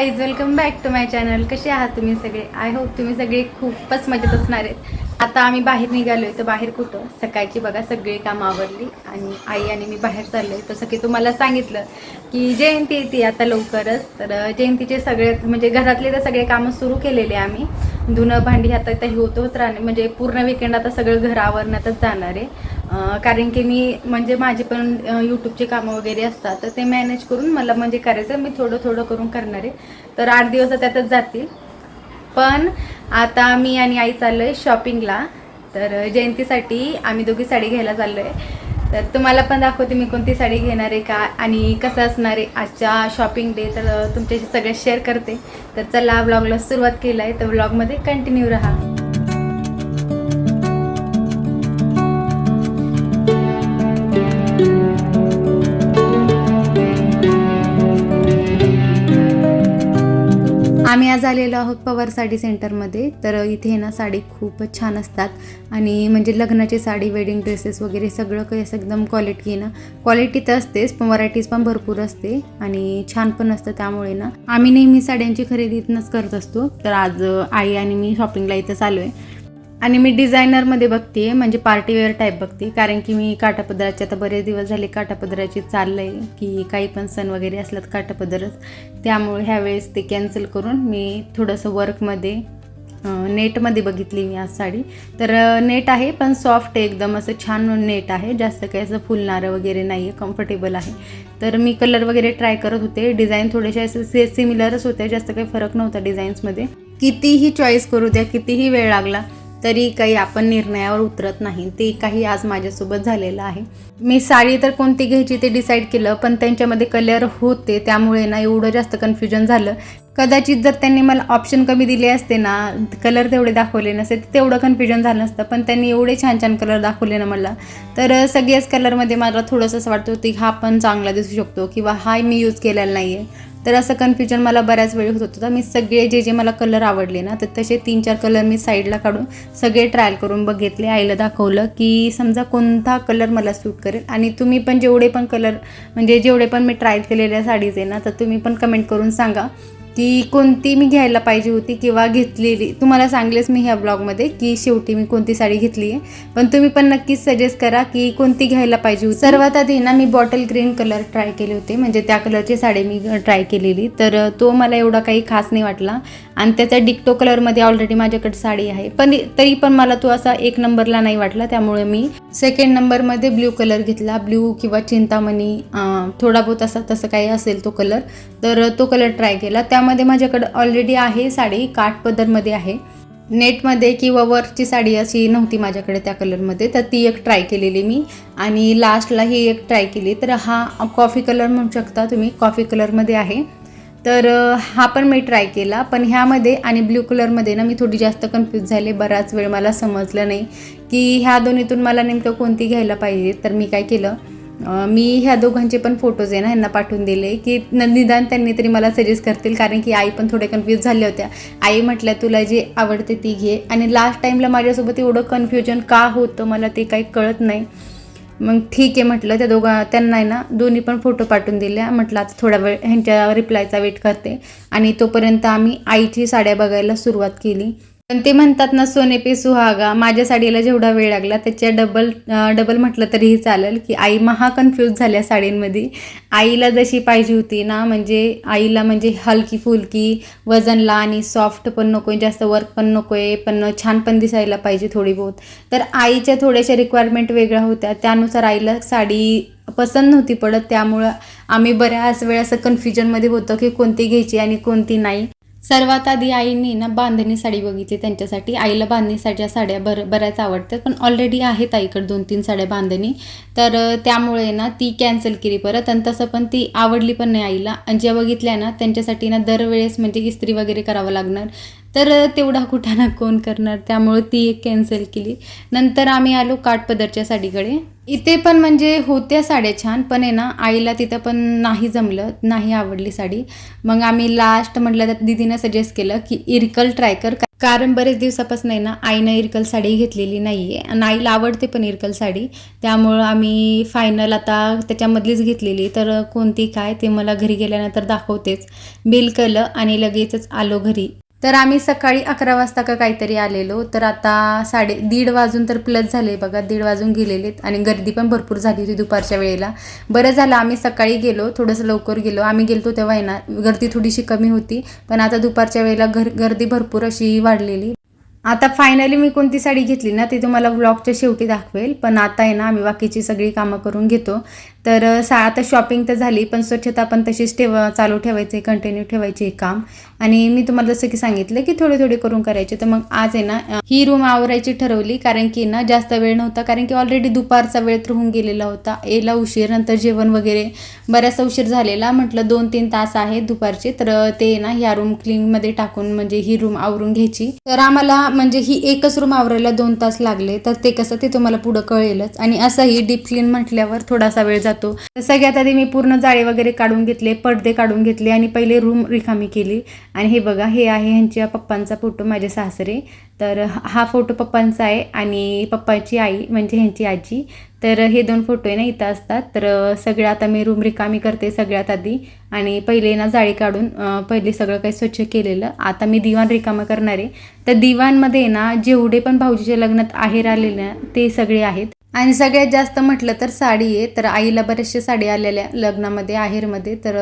Guys welcome back to my channel कसे आहात तुम्ही सगळे? आय होप तुम्ही सगळे खूपच मजेत असणार आहेत. आता आम्ही बाहेर निघालो आहे तर बाहेर कुठं? सकाळची बघा सगळी कामं आवरली आणि आई आणि मी बाहेर चाललो आहे तसं की तुम्हाला सांगितलं की जयंती येते आता लवकरच. तर जयंतीचे सगळे म्हणजे घरातले तर सगळे कामं सुरू केलेले आम्ही. धुणं भांडी आता ते होत राहणे. म्हणजे पूर्ण विकेंड आता सगळं घर आवरण्यातच जाणार आहे. कारण की मी म्हणजे माझे पण यूट्यूबचे कामं वगैरे असतात तर ते मॅनेज करून मला म्हणजे करायचं मी थोडं थोडं करून करणार आहे. तर आठ दिवस त्यातच जातील. पण आता मी आणि आई चाललो आहे शॉपिंगला तर जयंतीसाठी आम्ही दोघी साडी घ्यायला चाललो आहे तर तुम्हाला पण दाखवते मी कोणती साडी घेणार आहे का आणि कसं असणार आहे. आजच्या शॉपिंग डे तर तुमच्याशी सगळं शेअर करते. तर चला ब्लॉगला सुरुवात केलं आहे तर ब्लॉगमध्ये कंटिन्यू राहा. आम्ही आज आलेलो आहोत पवार साडी सेंटरमध्ये. तर इथे ना साडी खूपच छान असतात. आणि म्हणजे लग्नाची साडी वेडिंग ड्रेसेस वगैरे सगळं काही असं एकदम क्वालिटी ना. क्वालिटी तर असतेच पण व्हरायटीज पण भरपूर असते. आणि छान पण असतं त्यामुळे ना. आम्ही नेहमी साड्यांची खरेदी इथनंच करत असतो. तर आज आई आणि मी शॉपिंगला इथं आलो आहे. आणि मी डिझायनरमध्ये बघते म्हणजे पार्टीवेअर टाईप बघते कारण की मी काटापदराचे आता बरेच दिवस झाले काटापदराची चाललं आहे की काही पण सण वगैरे असलात काटापदरच त्यामुळे ह्यावेळेस ते कॅन्सल करून मी थोडंसं वर्कमध्ये नेटमध्ये बघितली मी आज साडी. तर नेट आहे पण सॉफ्ट आहे एकदम. असं छान नेट आहे. जास्त काही असं फुलणारं वगैरे नाही आहे कम्फर्टेबल आहे. तर मी कलर वगैरे ट्राय करत होते. डिझाईन थोडेसे असे से सिमिलरच होते. जास्त काही फरक नव्हता डिझाईन्समध्ये कितीही चॉईस करू द्या कितीही वेळ लागला तरी काही आपण निर्णयावर उतरत नाही. ते काही आज माझ्यासोबत झालेलं आहे. मी साडी तर कोणती घ्यायची ते डिसाईड केलं पण त्यांच्यामध्ये कलर होते त्यामुळे ना एवढं जास्त कन्फ्युजन झालं. कदाचित जर त्यांनी मला ऑप्शन कमी दिले असते ना कलर तेवढे दाखवले नसते तर तेवढं कन्फ्युजन झालं नसतं पण त्यांनी एवढे छान छान कलर दाखवले ना मला. तर सगळ्याच कलरमध्ये मला थोडंसं असं वाटतं की हा पण चांगला दिसू शकतो किंवा हा मी यूज केलेला नाही आहे तर असं कन्फ्युजन मला बऱ्याच वेळी होत होतं. तर मी सगळे जे जे मला कलर आवडले ना तर तसे तीन चार कलर मी साईडला काढून सगळे ट्रायल करून बघितले. आईला दाखवलं की समजा कोणता कलर मला सूट करेल आणि तुम्ही पण जेवढे पण कलर म्हणजे जेवढे पण मी ट्राय केलेल्या साडीज आहे ना तर तुम्ही पण कमेंट करून सांगा. की कोणती मी घ्यायला पाहिजे होती किंवा घेतलेली तुम्हाला सांगलेच मी ह्या ब्लॉगमध्ये की शेवटी मी कोणती साडी घेतली आहे. पण तुम्ही पण नक्कीच सजेस्ट करा की कोणती घ्यायला पाहिजे होती. सर्वात आधी ना मी बॉटल ग्रीन कलर ट्राय केले होते. म्हणजे त्या कलरची साडी मी ट्राय केलेली. तर तो मला एवढा काही खास नाही वाटला. आणि त्याचा डिक्टो कलरमध्ये ऑलरेडी माझ्याकडे साडी आहे. पण तरी पण मला तो असा एक नंबरला नाही वाटला. त्यामुळे मी सेकंड नंबरमध्ये ब्ल्यू कलर घेतला. ब्ल्यू किंवा चिंतामणी थोडा बहुत असा तसं काही असेल तो कलर तर तो कलर ट्राय केला. त्यामध्ये माझ्याकडं ऑलरेडी आहे साडी काठपदरमध्ये आहे. नेटमध्ये किंवा वर्कची साडी अशी नव्हती माझ्याकडे त्या कलरमध्ये तर ती एक ट्राय केलेली मी. आणि लास्टला ही एक ट्राय केली. तर हा कॉफी कलर म्हणू शकता तुम्ही कॉफी कलरमध्ये आहे. तर हा पण मी ट्राय केला. पण ह्यामध्ये आणि ब्ल्यू कलरमध्ये ना मी थोडी जास्त कन्फ्यूज झाले. बराच वेळ मला समजलं नाही की ह्या दोन्हीतून मला नेमकं कोणती घ्यायला पाहिजे. तर मी काय केलं मी ह्या दोघांचे पण फोटोज आहे ना ह्यांना पाठवून दिले. की न- निदान त्यांनी तरी मला सजेस्ट करतील कारण की आई पण थोड्या कन्फ्यूज झाल्या होत्या. आई म्हटल्या तुला जे आवडते ती घे. आणि लास्ट टाईमला माझ्यासोबत एवढं कन्फ्युजन का होतं मला ते काही कळत नाही. मग ठीक आहे म्हटलं त्या दोघा त्यांना आहे ना दोन्ही पण फोटो पाठवून दिल्या. म्हटलं आता थोडा वेळ ह्यांच्या रिप्लायचा वेट करते. आणि तोपर्यंत आम्ही आईची साड्या बघायला सुरुवात केली. पण ते म्हणतात ना सोने पे सुहागा माझ्या साडीला जेवढा वेळ लागला त्याच्या डबल डबल म्हटलं तरीही चालेल की आई महा कन्फ्यूज झाल्या साडींमध्ये. आईला जशी पाहिजे होती ना म्हणजे आईला म्हणजे हलकी फुलकी वजनला आणि सॉफ्ट पण नको जास्त वर्क पण नको आहे पण छान पण दिसायला पाहिजे थोडी बहुत. तर आईच्या थोड्याशा रिक्वायरमेंट वेगळ्या होत्या. त्यानुसार आईला साडी पसंत नव्हती पडत त्यामुळं आम्ही बऱ्याच वेळ असं कन्फ्युजनमध्ये होतो की कोणती घ्यायची आणि कोणती नाही. सर्वात आधी आईने ना बांधणी साडी बघितली त्यांच्यासाठी. आईला बांधणी साड्या साड्या बर बऱ्याच आवडतात पण ऑलरेडी आहेत आईकडे दोन तीन साड्या बांधणी. तर त्यामुळे ना ती कॅन्सल केली परत आणि तसं पण ती आवडली पण नाही आईला. आणि ज्या बघितल्या ना त्यांच्यासाठी ना दरवेळेस म्हणजे इस्त्री वगैरे करावं लागणार. तर तेवढा कुठं ना कोण करणार त्यामुळे ती एक कॅन्सल केली. नंतर आम्ही आलो काठपदरच्या साडीकडे. इथे पण म्हणजे होत्या साड्या छान पण आहे ना आईला तिथं पण नाही जमलं नाही आवडली साडी. मग आम्ही लास्ट म्हटलं तर दिदीनं सजेस्ट केलं की इरकल ट्राय कर. कारण बरेच दिवसापासून आहे ना आईनं इरकल साडी घेतलेली नाही आहे आणि आईला आवडते पण इरकल साडी. त्यामुळं आम्ही फायनल आता त्याच्यामधलीच घेतलेली. तर कोणती काय ते मला घरी गेल्यानंतर दाखवतेच. बिल केलं आणि लगेचच आलो घरी. तर आम्ही सकाळी अकरा वाजता का काहीतरी आलेलो. तर आता साडे दीड वाजून तर प्लस झाले बघा. दीड वाजून गेलेले आणि गर्दी पण भरपूर झाली होती दुपारच्या वेळेला. बरं झालं आम्ही सकाळी गेलो थोडंसं लवकर गेलो. आम्ही गेलतो तेव्हा आहे ना गर्दी थोडीशी कमी होती. पण आता दुपारच्या वेळेला घर गर्दी भरपूर अशी वाढलेली. आता फायनली मी कोणती साडी घेतली ना ती तुम्हाला ब्लॉगच्या शेवटी दाखवेल. पण आता आहे ना आम्ही बाकीची सगळी कामं करून घेतो. तर सा आता शॉपिंग तर झाली पण स्वच्छता पण तशीच ठेव चालू ठेवायचे कंटिन्यू ठेवायचे हे काम. आणि मी तुम्हाला जसं की सांगितलं की थोडे थोडे करून करायचे. तर मग आज आहे ना ही रूम आवरायची ठरवली कारण की ना जास्त वेळ नव्हता कारण की ऑलरेडी दुपारचा वेळ तर होऊन गेलेला होता. याला उशीर नंतर जेवण वगैरे बराचसा उशीर झालेला. म्हटलं दोन तीन तास आहेत दुपारचे. तर ते ना ह्या रूम क्लीनमध्ये टाकून म्हणजे ही रूम आवरून घ्यायची. तर आम्हाला म्हणजे ही एकच रूम आवरायला दोन तास लागले. तर ते कसं ते तुम्हाला पुढं कळेलच. आणि असंही डीप क्लीन म्हटल्यावर थोडासा वेळ जातो. सगळ्यात आधी मी पूर्ण जाळे वगैरे काढून घेतले पडदे काढून घेतले आणि पहिले रूम रिकामी केली. आणि हे बघा हे आहे ह्यांच्या पप्पांचा फोटो माझे सासरे. तर हा फोटो पप्पांचा आहे आणि पप्पाची आई म्हणजे ह्यांची आजी. तर हे दोन फोटो आहे ना इथं असतात. तर सगळं आता मी रूम रिकामी करते सगळ्यात आधी. आणि पहिले ना जाळी काढून पहिले सगळं काही स्वच्छ केलेलं. आता मी दिवाण रिकामं करणार आहे. तर दिवाणमध्ये ना जेवढे पण भाऊजीच्या लग्नात आहेर आलेले ना ते सगळे आहेत. आणि सगळ्यात जास्त म्हटलं तर साडी आहे. तर आईला बरेचशे साडी आलेल्या लग्नामध्ये आहेरमध्ये. तर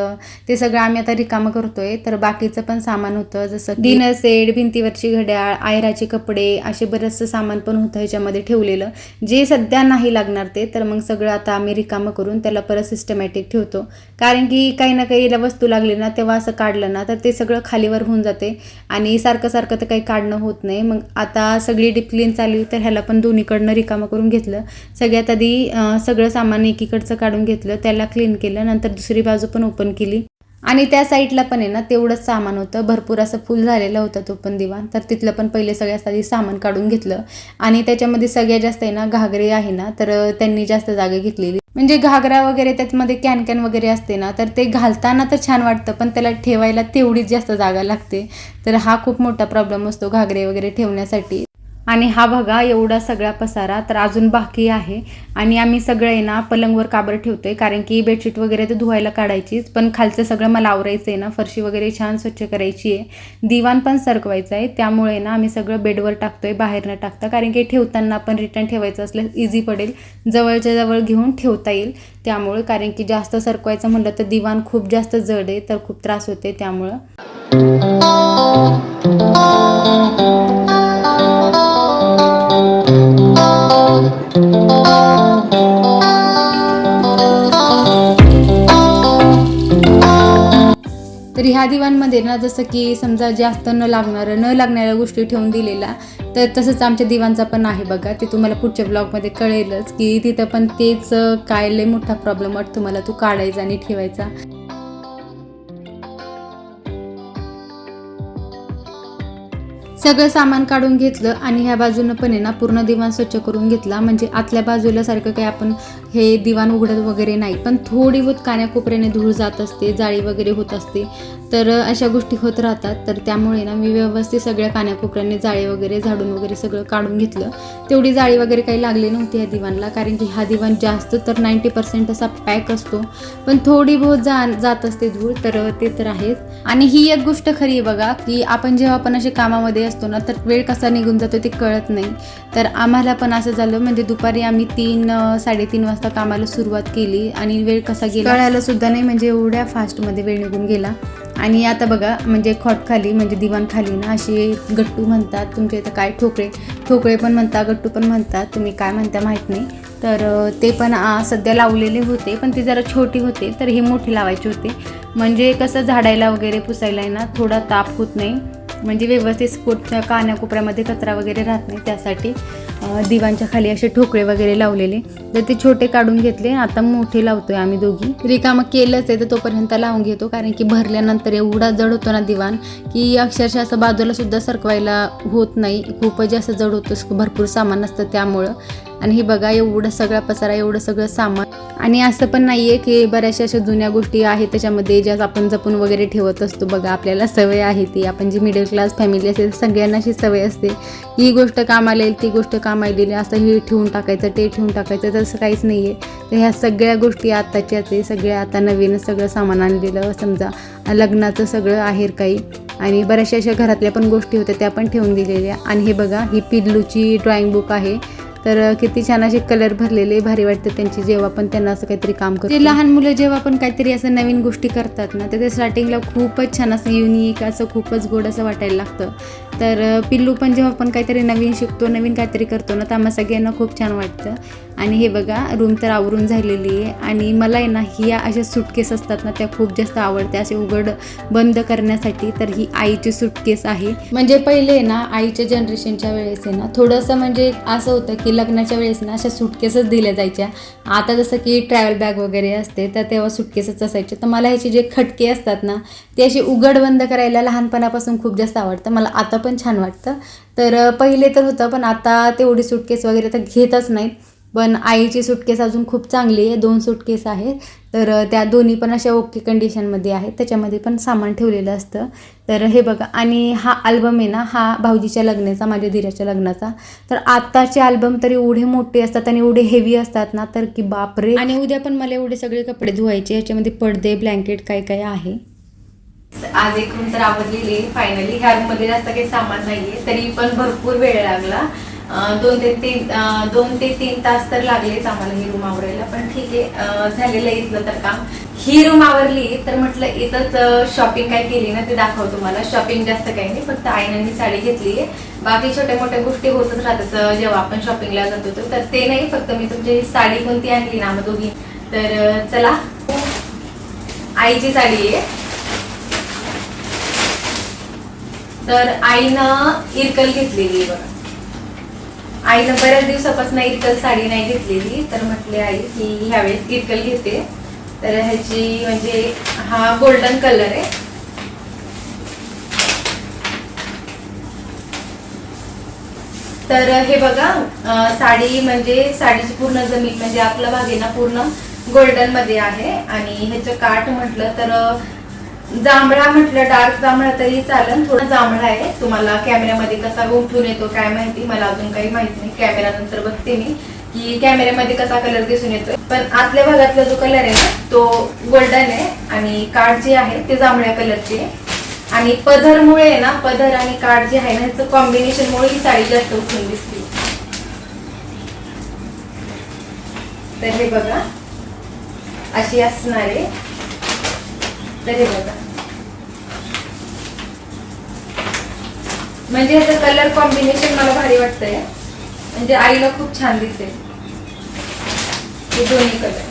ते सगळं आम्ही आता रिकामं करतोय. तर बाकीचं पण सामान होतं जसं डिनर सेट भिंतीवरची घड्याळ आयराचे कपडे असे बरंचसं सामान पण होतं ह्याच्यामध्ये ठेवलेलं. जे सध्या नाही लागणार ते तर मग सगळं आता आम्ही रिकामं करून त्याला परत सिस्टमॅटिक ठेवतो. कारण की काही ना काही वस्तू लागली ना तेव्हा असं काढलं ना तर ते सगळं खालीवर होऊन जाते. आणि सारखं सारखं तर काही काढणं होत नाही. मग आता सगळी डिप्लिन चालली तर ह्याला पण दोन्हीकडनं रिकामं करून घेतलं. सगळ्यात आधी सगळं सामान एकीकडचं काढून घेतलं त्याला क्लीन केलं नंतर दुसरी बाजू पण ओपन केली. आणि त्या साईडला पण आहे ना तेवढंच सामान होतं. भरपूर असं फुल झालेलं होतं तो पण दिवाण तर तिथलं पण पहिले सगळ्यात आधी सामान काढून घेतलं. आणि त्याच्यामध्ये सगळ्यात जास्त आहे ना घागरे आहे ना तर त्यांनी जास्त जागा घेतलेली. म्हणजे घागरा वगैरे त्याच्यामध्ये कॅन कॅन वगैरे असते ना तर ते घालताना तर छान वाटतं पण त्याला ठेवायला तेवढीच जास्त जागा लागते. तर हा खूप मोठा प्रॉब्लेम असतो घागरे वगैरे ठेवण्यासाठी. आणि हा बघा एवढा सगळा पसारा तर अजून बाकी आहे. आणि आम्ही सगळं आहे ना पलंगवर काबर ठेवतोय कारण की बेडशीट वगैरे तर धुवायला काढायचीच पण खालचं सगळं मला आवरायचं आहे ना फरशी वगैरे छान स्वच्छ करायची आहे दिवाण पण सरकवायचं आहे त्यामुळे ना आम्ही सगळं बेडवर टाकतोय बाहेर न टाकता कारण की ठेवताना पण रिटर्न ठेवायचं असल्यास इझी पडेल. जवळच्या जवळ घेऊन ठेवता येईल त्यामुळे कारण की जास्त सरकवायचं म्हटलं तर दिवाण खूप जास्त जड आहे तर खूप त्रास होते त्यामुळं. तर ह्या दिवाणमध्ये ना जसं की समजा जास्त न लागणारं न लागणाऱ्या गोष्टी ठेवून दिलेल्या तर तसंच आमच्या दिवांचा पण आहे बघा. ते तुम्हाला पुढच्या ब्लॉगमध्ये कळेलच की तिथं पण तेच काय लय मोठा प्रॉब्लेम वाटतो मला तो काढायचा आणि ठेवायचा. सगळं सामान काढून घेतलं आणि ह्या बाजूनं पण आहे ना पूर्ण दिवाण स्वच्छ करून घेतला. म्हणजे आतल्या बाजूला सारखं काही आपण हे दिवाण उघडत वगैरे नाही. पण थोडी बहुत कान्याकोपऱ्याने धूळ जात असते जाळी वगैरे होत असते. तर अशा गोष्टी होत राहतात. तर त्यामुळे ना मी व्यवस्थित सगळ्या कान्याकोपऱ्याने जाळी वगैरे झाडून वगैरे सगळं काढून घेतलं. तेवढी जाळी वगैरे काही लागली नव्हती ह्या दिवाणला. कारण की हा दिवाण जास्त तर नाईंटी पर्सेंट असा पॅक असतो. पण थोडी बहुत जा जात असते धूळ तर ते तर आहेच. आणि ही एक गोष्ट खरी आहे बघा की आपण जेव्हा आपण असे कामामध्ये असतो ना तर वेळ कसा निघून जातो ते कळत नाही. तर आम्हाला पण असं झालं. म्हणजे दुपारी आम्ही तीन साडेतीन वाजता कामाला सुरुवात केली आणि वेळ कसा गेला? कळायला सुद्धा नाही म्हणजे एवढ्या फास्टमध्ये वेळ निघून गेला. आणि आता बघा म्हणजे खॉट खाली म्हणजे दिवाण खाली ना असे गट्टू म्हणतात तुमच्या इथं काय ठोकळे? ठोकळे पण म्हणतात गट्टू पण म्हणतात. तुम्ही काय म्हणता माहीत नाही. तर ते पण सध्या लावलेले होते पण ते जरा छोटी होते तर हे मोठे लावायचे होते. म्हणजे कसं झाडायला वगैरे पुसायला आहे ना थोडा ताप होत नाही. म्हणजे व्यवस्थित स्पोर्टच्या कानाकोपऱ्यामध्ये कचरा वगैरे राहत नाही. त्यासाठी दिवांच्या खाली असे ठोकळे वगैरे लावलेले. तर ते छोटे काढून घेतले. आता मोठे लावतोय आम्ही दोघी. रिकामं केलंच आहे तर तोपर्यंत लावून घेतो. कारण की भरल्यानंतर एवढा जड होतो ना दिवाण की अक्षरशः असं बाजूला सुद्धा सरकवायला होत नाही. खूपच जास्त जड होतं. भरपूर सामान असतं त्यामुळं. आणि हे बघा एवढं सगळा पसारा एवढं सगळं सामान. आणि असं पण नाही आहे की बऱ्याचशा अशा जुन्या गोष्टी आहेत त्याच्यामध्ये ज्या आपण जपून वगैरे ठेवत असतो. बघा आपल्याला सवय आहे ती. आपण जी मिडल क्लास फॅमिली असेल सगळ्यांना अशी सवय असते. ही गोष्ट कामाला येईल ती गोष्ट कामाला येईल. असं हे ठेवून टाकायचं ते ठेवून टाकायचं तसं काहीच नाही आहे तर ह्या सगळ्या गोष्टी आत्ताच्या ते सगळ्या आता नवीन सगळं सामान आणलेलं समजा लग्नाचं सगळं आहेर काही. आणि बऱ्याचशा अशा घरातल्या पण गोष्टी होत्या त्या पण ठेवून दिलेल्या. आणि हे बघा ही पिल्लूची ड्रॉइंग बुक आहे. तर किती छान असे कलर भरलेले भारी वाटतं त्यांची जेव्हा पण त्यांना असं काहीतरी काम करतो लहान मुलं जेव्हा पण काहीतरी असं नवीन गोष्टी करतात ना तर ते स्टार्टिंगला खूपच छान असं युनिक असं खूपच गोड असं वाटायला लागतं. तर पिल्लू पण जेव्हा आपण काहीतरी नवीन शिकतो नवीन काहीतरी करतो ना तर आम्हा सगळ्यांना खूप छान वाटतं. आणि हे बघा रूम तर आवरून झालेली आहे. आणि मला आहे ना ही अशा सुटकेस असतात ना त्या खूप जास्त आवडते असे उघड बंद करण्यासाठी तर ही आईची सुटकेस आहे. म्हणजे पहिले आहे ना आईच्या जनरेशनच्या वेळेस आहे ना थोडंसं म्हणजे असं होतं की लग्नाच्या वेळेस ना अशा सुटकेसच दिल्या जायच्या. आता जसं की ट्रॅव्हल बॅग वगैरे असते तर तेव्हा सुटकेसच असायचे. तर मला ह्याचे जे खटके असतात ना ते असे उघड बंद करायला लहानपणापासून खूप जास्त आवडतं. मला आता पण छान वाटतं. तर पहिले तर होतं पण आता तेवढी सुटकेस वगैरे तर घेतच नाहीत. पण आईची सुटकेस अजून खूप चांगली आहे दोन सुटकेस आहेत. तर त्या दोन्ही पण अशा ओके कंडिशनमध्ये आहेत. त्याच्यामध्ये पण सामान ठेवलेलं असतं. तर हे बघा आणि हा अल्बम आहे ना हा भाऊजीच्या लग्नाचा माझ्या धीराच्या लग्नाचा. तर आत्ताचे अल्बम तर एवढे मोठे असतात आणि एवढे हेवी असतात ना तर की बापरे. आणि उद्या पण मला एवढे सगळे कपडे धुवायचे याच्यामध्ये पडदे ब्लँकेट काय काय आहे? आज एक रूम तर आवडलेली फायनली ह्या रूममध्ये जास्त काही सामान नाहीये तरी पण भरपूर वेळ लागला. दोन ते तीन दोन ते तीन तास तर लागलेच आम्हाला ही रूम आवरायला पण ठीक आहे झालेलं इथलं तर काम. ही रूम आवरली तर म्हटलं इथंच शॉपिंग काय केली ना ते दाखवतो तुम्हाला. शॉपिंग जास्त काही नाही फक्त आईनं मी साडी घेतली आहे. बाकी छोट्या मोठ्या गोष्टी होतच राहतात जेव्हा आपण शॉपिंगला जात होतो तर ते नाही फक्त मी तुमची साडी कोणती आणली ना मग दोघी. तर चला. आईची साडी आहे. तर आईनं इरकल घेतलेली आहे बघा. आईनं बऱ्याच दिवसापासून इरकल साडी नाही घेतलेली तर म्हटले आई की ह्यावेळेस इरकल घेते. तर ह्याची म्हणजे हा गोल्डन कलर आहे. तर हे बघा साडी म्हणजे साडीची पूर्ण जमीन म्हणजे आपला भाग आहे ना पूर्ण गोल्डनमध्ये आहे. आणि ह्याचं काठ म्हटलं तर जांभळा म्हटलं डार्क जांभळा तरी चालेल. थोडा जांभळा आहे. तुम्हाला कॅमेऱ्यामध्ये कसा उठून येतो काय माहिती? मला अजून काही माहीत नाही. कॅमेरा नंतर बघते मी की कॅमेऱ्यामध्ये कसा कलर दिसून येतो पण आतल्या भागातला जो कलर आहे ना तो गोल्डन आहे आणि कार्ड जे आहे ते जांभळ्या कलरचे आहे. आणि पदरमुळे आहे ना पदर आणि कार्ड जे आहे ना ह्याचं कॉम्बिनेशनमुळे ही साडी जास्त उठून दिसते. तर हे बघा. अशी असणार आहे. बघा. म्हणजे ह्याचं कलर कॉम्बिनेशन मला भारी वाटतंय. म्हणजे आईला खूप छान दिसेल हे दोन्ही कलर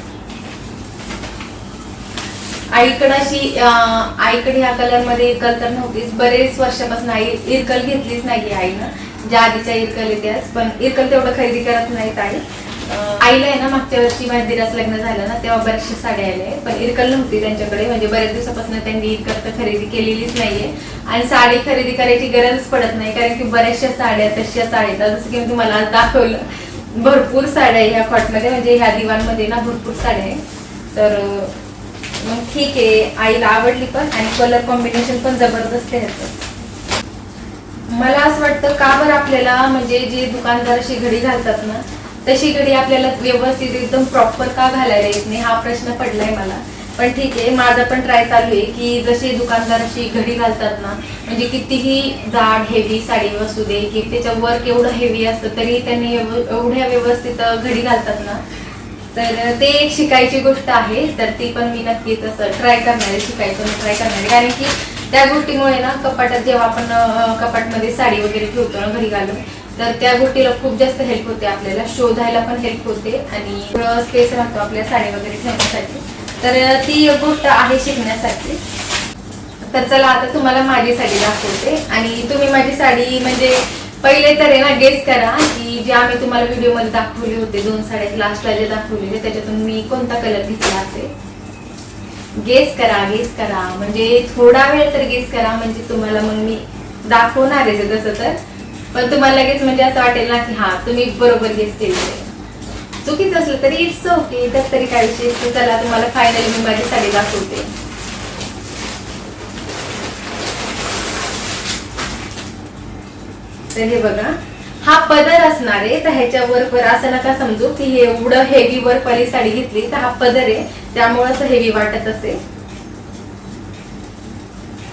आईकडं अशी आईकडे ह्या कलरमध्ये इरकल तर नव्हतीच. बरेच वर्षापासून आई इरकल घेतलीच नाही आईनं. ज्या आधीच्या इरकल येत्यास पण इरकल तेवढं खरेदी करत नाहीत आई. आईला आहे ना मागच्या वर्षी माझ्या लग्न झालं ना तेव्हा बऱ्याचशा साड्या आल्या. पण इरकल नव्हती त्यांच्याकडे म्हणजे बऱ्याच दिवसापासून त्यांनी इरकल तर खरेदी केलेलीच नाहीये. आणि साडी खरेदी करायची गरजच पडत नाही कारण की बऱ्याचशा साड्या तशा साड्या जसं की मी तुम्हाला आज दाखवलं भरपूर साड्या आहे ह्या कॉटमध्ये म्हणजे ह्या दिवाणमध्ये ना भरपूर साड्या आहे तर मग ठीक आहे आईला आवडली पण आणि कलर कॉम्बिनेशन पण जबरदस्त आहे ह्याचं. मला असं वाटतं का बरं आपल्याला म्हणजे जे दुकानदार अशी घडी घालतात ना तशी घडी आपल्याला व्यवस्थित एकदम प्रॉपर का घालायला येत नाही हा प्रश्न पडलाय मला. पण ठीक आहे माझा पण ट्राय चालू आहे की जसे दुकानदार अशी घडी घालतात ना म्हणजे कितीही जाड हेवी साडी असू दे की त्याच्या वर्क एवढं हेवी असतं तरी त्यांनी एवढ्या व्यवस्थित घडी घालतात ना. तर ते एक शिकायची गोष्ट आहे तर ती पण मी नक्कीच असं ट्राय करणार आहे शिकायचं ट्राय करणार आहे. कारण की त्या गोष्टीमुळे ना कपाटात जेव्हा आपण कपाटमध्ये साडी वगैरे ठेवतो ना घरी घालून तर त्या गोष्टीला खूप जास्त हेल्प होते आपल्याला. शोधायला पण हेल्प होते आणि स्पेस राहतो आपल्या साडी वगैरे ठेवण्यासाठी. तर ती एक गोष्ट आहे शिकण्यासाठी. तर चला आता तुम्हाला माझी साडी दाखवते. आणि तुम्ही माझी साडी म्हणजे पहिले तर आहे ना गेस करा की जे आम्ही तुम्हाला व्हिडिओमध्ये दाखवले होते दोन साड्या लास्टला जे दाखवलेले त्याच्यातून मी कोणता कलर घेतला असेल? गेस करा गेस करा. म्हणजे थोडा वेळ तर गेस करा म्हणजे तुम्हाला मग मी दाखवणार आहे जसं तर. पण तुम्हाला लगेच म्हणजे असं वाटेल ना की हा तुम्ही बरोबर गेस केलेलं चुकीचं असलं तरी इट्स ओके तर तरी काय विषय चला तुम्हाला फायनली मी माझी साडी दाखवते. तर हे बघा हा पदर असणार आहे तर ह्याच्यावर वर असं नका समजू की हे एवढं हेवी वर वाली साडी घेतली तर हा पदर आहे त्यामुळे असं हेवी वाटत असेल.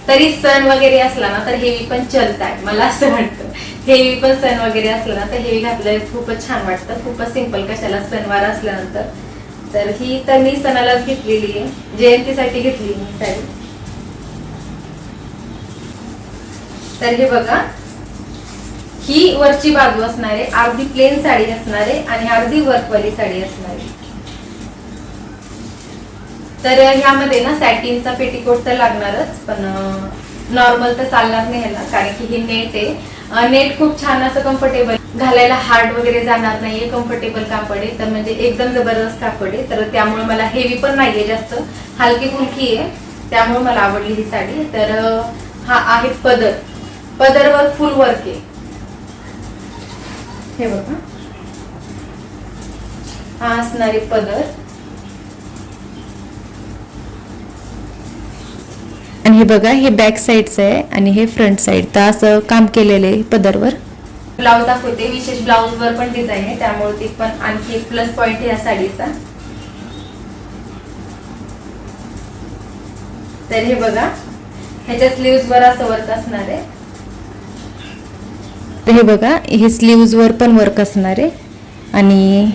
तरी सण वगैरे असला ना तर हेवी पण चलताय मला असं वाटतं. हेवी पण सण वगैरे असला ना तर हेवी घातलं खूपच छान वाटतं. खूपच सिंपल कशाला सणवार असल्यानंतर. तर ही तर मी सणालाच घेतलेली आहे. जयंतीसाठी घेतली मी साडी तर हे बघा. ही वरची बाजू असणार आहे अर्धी प्लेन साडी असणार आहे आणि अर्धी वर्कवाली साडी असणार. आहे तर ह्यामध्ये ना सॅटिनचा पेटीकोट तर लागणारच पण नॉर्मल तर चालणार नाही ह्याला कारण की ही नेट आहे. नेट खूप छान असं कम्फर्टेबल घालायला हार्ड वगैरे जाणार नाहीये कम्फर्टेबल कापड आहे. तर म्हणजे एकदम जबरदस्त कापड आहे. तर त्यामुळे मला हेवी पण नाहीये जास्त हलकी फुलकी आहे. त्यामुळे मला आवडली ही साडी. तर हा आहे पदर. पदरवर फुल वर्क आहे. हे बघा. हा असणारे पदर. आणि हे बघा हे बॅक साईडचं आहे आणि हे फ्रंट साईड तर असं काम केलेलं आहे पदरवर. ब्लाऊज दाखवते. विशेष ब्लाऊज वर पण डिझाईन आहे. त्यामुळे ती पण आणखी एक प्लस पॉइंट आहे या साडीचा. तर हे बघा. ह्याच्या स्लीव्ह वर असं वर्क असणार आहे. तर हे बघा हे स्लीव्जवर पण वर्क असणार आहे. आणि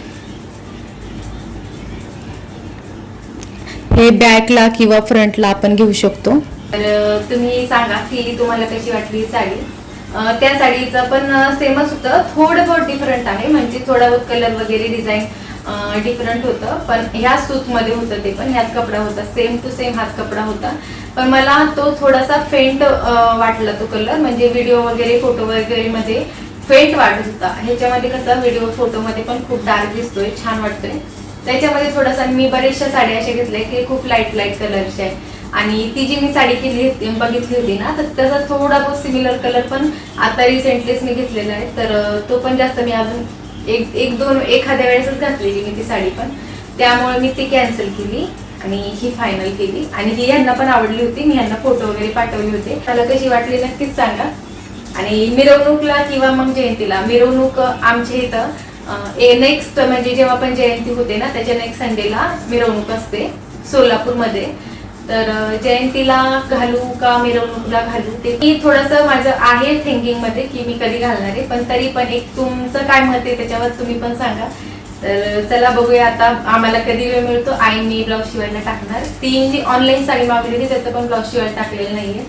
हे बॅकला किंवा फ्रंटला आपण घेऊ शकतो. तर तुम्ही सांगा की तुम्हाला कशी वाटली साडी? त्या साडीचं पण सेमच होतं. थोडं बहुत डिफरंट आहे. म्हणजे थोडा बहुत कलर वगैरे डिझाईन डिफरंट होतं. पण ह्याच सूत मध्ये होतं ते पण. ह्याच कपडा होता. सेम टू सेम हाच कपडा होता. पण मला तो थोडासा फेंट वाटला तो कलर म्हणजे व्हिडिओ वगैरे फोटो वगैरे मध्ये फेंट वाटत होता. ह्याच्यामध्ये कसं व्हिडिओ फोटो मध्ये पण खूप डार्क दिसतोय. छान वाटतोय. त्याच्यामध्ये थोडासा मी बरेचशा साड्या अशा घेतल्या की खूप लाइट लाइट कलरच्या आहे आणि ती जी मी साडी केली होती बघितली होती ना तर त्याचा थोडा बहुत सिमिलर कलर पण आता रिसेंटलीच मी घेतलेला आहे. तर तो पण जास्त मी अजून एक एक दोन एखाद्या वेळेसच घातलेली मी ती साडी पण. त्यामुळे मी ती कॅन्सल केली आणि ही फायनल केली. आणि ही यांना पण आवडली होती. मी यांना फोटो वगैरे पाठवले होते. मला कशी वाटली नक्कीच सांगा. आणि मिरवणूकला किंवा मग जयंतीला मिरवणूक आमच्या इथं नेक्स्ट म्हणजे जेव्हा पण जयंती होते ना त्याच्या नेक्स्ट संडेला मिरवणूक असते सोलापूरमध्ये. तर जयंतीला घालू का मिरवणुकीला घालू ते मी थोडंसं माझं आहे थिंकिंगमध्ये की मी कधी घालणार आहे. पण तरी पण एक तुमचं काय मत आहे त्याच्यावर तुम्ही पण सांगा. तर चला बघूया आता आम्हाला कधी वेळ मिळतो. आई मी ब्लाऊज शिवायला टाकणार. ती जी ऑनलाईन साडी मागवली होती त्याचं पण ब्लाऊज शिवायला टाकलेलं नाहीये.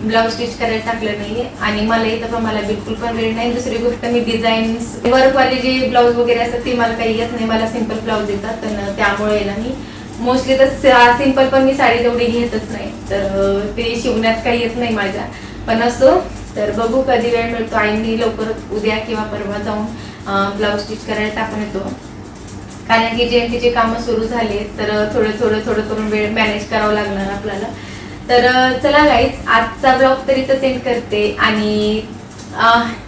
ब्लाऊज स्टिच करायला टाकलं नाहीये. आणि मला इथं पण मला बिलकुल पण वेळ नाही. दुसरी गोष्ट मी डिझाईन वर्कवाले जे ब्लाऊज वगैरे असतात ते मला काही येत नाही. मला सिंपल ब्लाऊज येतात. तर त्यामुळे ना मी मोस्टली तर सिंपल पण मी साडी तेवढी घेतच नाही. तर ते शिवण्यात काही येत नाही माझ्या. पण असो तर बघू कधी वेळ मिळतो. आईनी लवकर उद्या किंवा परवा जाऊन ब्लाऊज स्टिच करायला टाकून येतो. कारण की जयंतीचे कामं सुरू झाले तर थोडं थोडं थोडं करून वेळ मॅनेज करावं लागणार आपल्याला. तर चला गाईच आजचा ब्लॉग तरी तर सेंड करते. आणि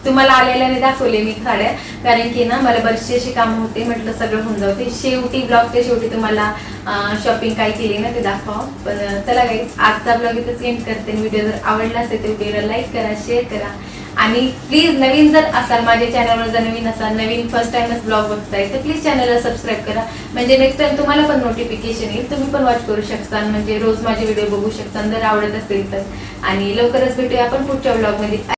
तुम्हाला आलेल्याने दाखवले मी साड्या कारण की ना मला बरेचसे अशी काम होते म्हटलं सगळं होऊन जाऊ ते शेवटी ब्लॉगच्या शेवटी तुम्हाला शॉपिंग काय केली ना ते दाखवा पण चला काही आजचा ब्लॉग इथं सेंड करते. व्हिडिओ जर आवडला असेल तर व्हिडिओला लाईक करा शेअर करा. आणि प्लीज नवीन जर असाल माझ्या चॅनलवर जर नवीन असाल नवीन फर्स्ट टाइमच ब्लॉग बघताय तर प्लीज चॅनलला सबस्क्राईब करा. म्हणजे नेक्स्ट टाइम तुम्हाला पण नोटिफिकेशन येईल. तुम्ही पण वॉच करू शकता म्हणजे रोज माझे व्हिडिओ बघू शकता जर आवडत असेल तर. आणि लवकरच भेटूया आपण पुढच्या ब्लॉगमध्ये